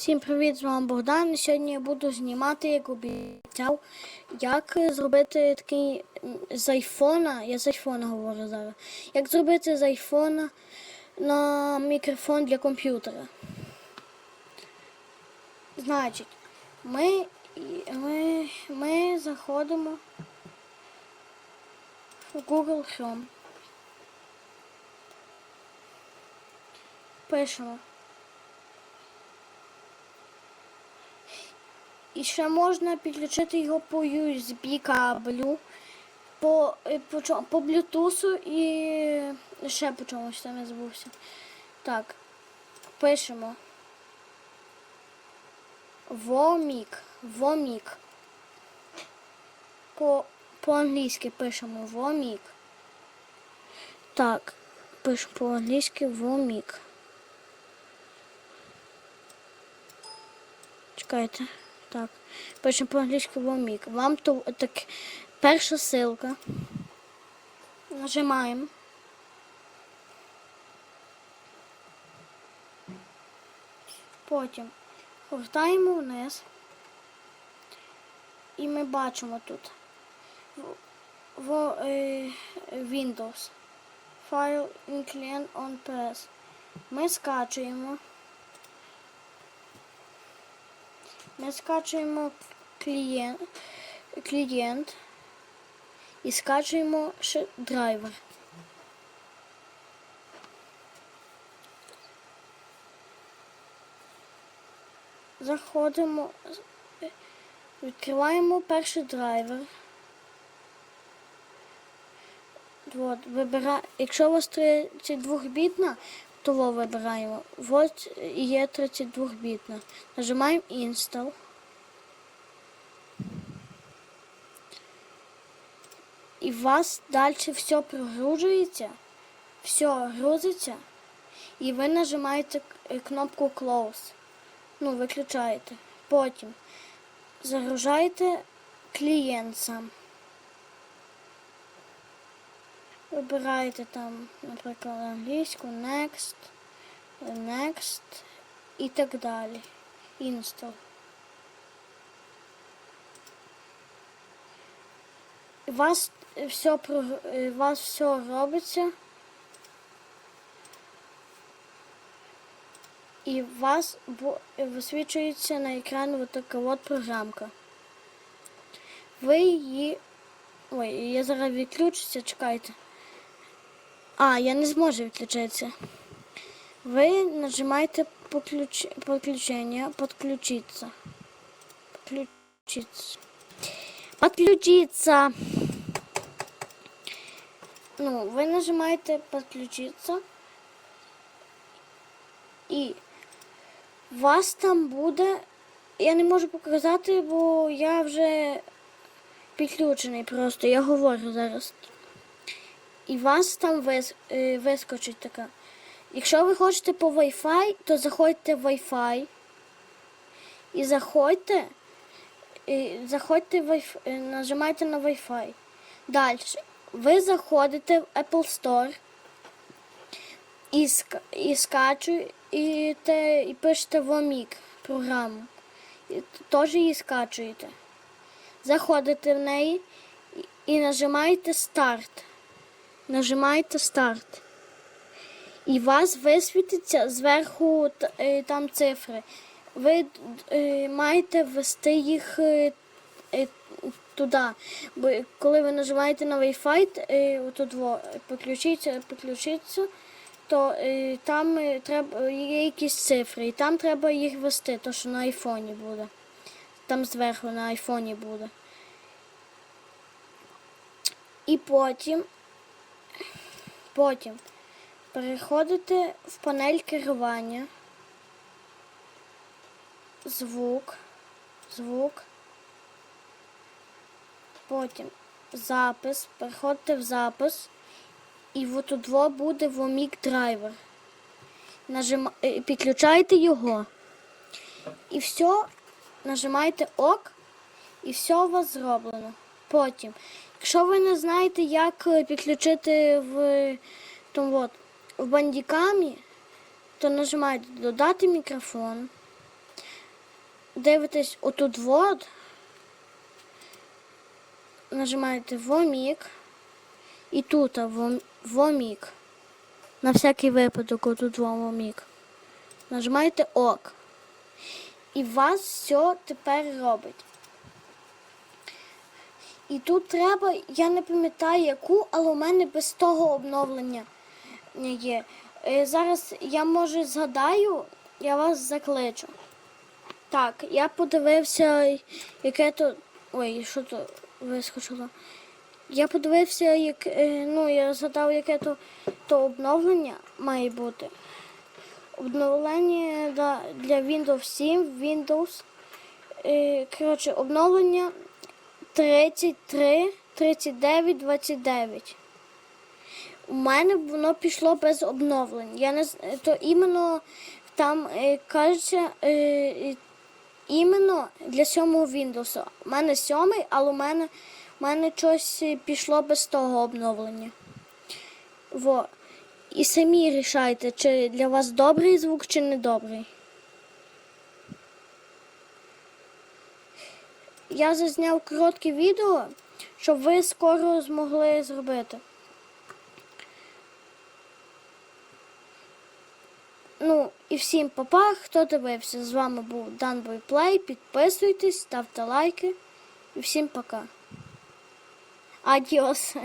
Всім привіт, з вами Богдан. Сьогодні я буду знімати, як обіцяв, як зробити такий з айфона. Я з айфона говорю зараз. Як зробити з айфона на мікрофон для комп'ютера. Значить, ми, ми, ми заходимо в Google Chrome. Пишемо. І ще можна підключити його по USB кабелю, по, е, по, по Bluetooth і ще по чомусь там я забувся. Так, пишемо. Вомік. Вомік. По, по-англійськи пишемо Вомік. Так, пишемо по-англійськи Вомік. Чекайте. Так. Пишемо по-англійськи Вомік. Вам то так перша ссылка. Нажимаємо. Потім гортаємо вниз. І ми бачимо тут в, е, Windows. File included on PS. Ми скачуємо. Ми скачуємо клієнт, клієнт і скачуємо ще драйвер. Заходимо, відкриваємо перший драйвер. От, вибира... Якщо у вас 32 бітна, то во вибираємо. От і є 32 бітна. Нажимаємо Install. І у вас далі все прогружується, все грузиться, і ви нажимаєте кнопку Close. Ну, виключаєте. Потім загружаєте клієнт сам. Вибираєте там, наприклад, англійську, Next, Next і так далі. Install. У вас все, у вас все робиться. І вас висвічується на екрані от така от програмка. Ви її. Ой, я зараз відключуся, чекайте. А, я не зможу відключитися. Ви нажимаєте подключ... подключення, подключиться. Подключиться. Подключиться. Ну, ви нажимаєте подключиться. І у вас там буде. Я не можу показати, бо я вже підключений просто. Я говорю зараз. І у вас там вис, е, вискочить така. Якщо ви хочете по Wi-Fi, то заходьте в Wi-Fi. І заходьте. І заходьте в Wi-Fi, е, нажимайте на Wi-Fi. Далі. Ви заходите в Apple Store і, і скачуєте, і пишете в Омік програму. І теж її скачуєте. Заходите в неї і нажимаєте старт. Нажимаєте старт. І вас висвітиться зверху е, там цифри. Ви е, маєте ввести їх е, туди. Бо коли ви нажимаєте на Wi-Fi, т- отут во, підключиться, підключиться, то там треба є якісь цифри, і там треба їх ввести, то що на айфоні буде. Там зверху на айфоні буде. І потім, потім переходите в панель керування. Звук. Звук. Потім запис. Переходите в запис. І от тут буде вомік драйвер. Нажима... е, Підключаєте його. І все, нажимаєте ОК, і все у вас зроблено. Потім, якщо ви не знаєте, як е, підключити в, тому от, в бандікамі, то нажимаєте додати мікрофон. дивитесь отут вот, нажимаєте вомік і тут вом- вомік. На всякий випадок отут вомік. Нажимаєте ок. І вас все тепер робить. І тут треба, я не пам'ятаю яку, але у мене без того обновлення є. Е, Зараз я може згадаю, я вас закличу. Так, я подивився, яке то. Ой, що то вискочило. Я подивився, як, е, ну, я згадав, яке то, то обновлення має бути. Обновлення для Windows 7, Windows. Е, коротше, обновлення 33, 39, 29. У мене воно пішло без обновлень. Я не то іменно там е, кажеться е, іменно для сьомого Windows. У мене сьомий, але у мене, у мене щось е, пішло без того обновлення. Во. І самі рішайте, чи для вас добрий звук, чи не добрий. Я зазняв коротке відео, щоб ви скоро змогли зробити. Ну і всім папа, хто дивився. З вами був Данбой Плей. Підписуйтесь, ставте лайки. І всім пока. Адіос.